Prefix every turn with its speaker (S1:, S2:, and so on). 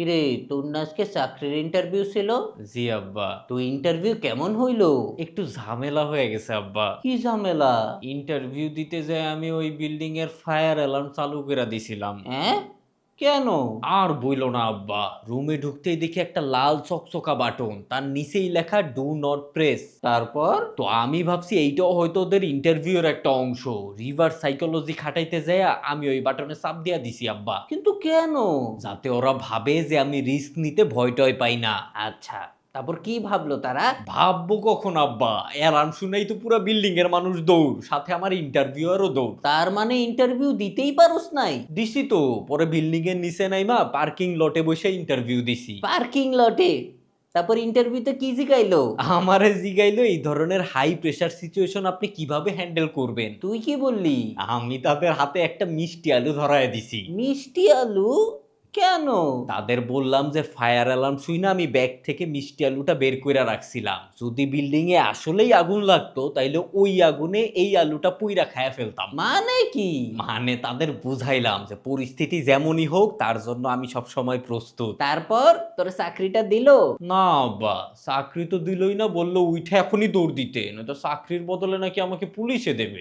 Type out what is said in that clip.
S1: কিরে তোর না আজকে চাকরির ইন্টারভিউ ছিল?
S2: জি আব্বা।
S1: তো ইন্টারভিউ কেমন হইল?
S2: একটু ঝামেলা হয়ে গেছে আব্বা।
S1: কি ঝামেলা?
S2: ইন্টারভিউ দিতে যায় আমি ওই বিল্ডিং এর ফায়ার অ্যালার্ম চালু করে দিছিলাম।
S1: হ্যাঁ? কেন?
S2: আর বইল না আব্বা। রুমে ঢুকতেই দেখি একটা লাল চকচকা বাটন তার নিচেই লেখা ডু নট প্রেস
S1: তারপর?
S2: তো আমি ভাবছি এইটাও হয়তো ওদের ইন্টারভিউর একটা অংশ। রিভার সাইকোলজি খাটাইতে যায় আমি ওই বাটনে চাপ দিয়া দিছি আব্বা।
S1: কিন্তু কেন?
S2: যাতে ওরা ভাবে যে আমি রিস্ক নিতে ভয় টয় পাই না।
S1: আচ্ছা। তারপর কি ভাবলো তারা?
S2: ভাববো কখন আব্বা? অ্যালার্ম শুনেই তো পুরো বিল্ডিং এর মানুষ দৌড় সাথে আমার ইন্টারভিউয়ারও দৌড়।
S1: তার মানে ইন্টারভিউ দিতেই পারোস নাই?
S2: দিছি তো পরে বিল্ডিং এর নিচে নাইমা পার্কিং লটে বসে ইন্টারভিউ দিছি।
S1: পার্কিং লটে তারপর ইন্টারভিউতে কি জিগাইলো?
S2: আমারে জিগাইলো এই ধরনের হাই প্রেসার সিচুয়েশন আপনি কীভাবে হ্যান্ডেল করবেন?
S1: তুই কি বললি?
S2: আমি তাদের হাতে একটা মিষ্টি আলু ধরায় দিছি।
S1: মিষ্টি আলু? কেন?
S2: তাদের বললাম যে ফায়ার অ্যালার্ম শুই না আমি ব্যাগ থেকে মিষ্টি আলুটা বের করে রাখছিলাম। যদি বিল্ডিং এ আসলেই আগুন লাগতো তাইলে ওই আগুনে এই আলুটা পুইরা খায়া ফেলতাম।
S1: মানে কি?
S2: মানে তাদের বুঝাইলাম যে পরিস্থিতি যেমনই হোক তার জন্য আমি সব সময় প্রস্তুত।
S1: তারপর তোর চাকরিটা দিলো?
S2: না বা চাকরি তো দিলই না বলল উঠে এখনই দৌড় দিতে। নয়তো চাকরির বদলে নাকি আমাকে পুলিশে দেবে।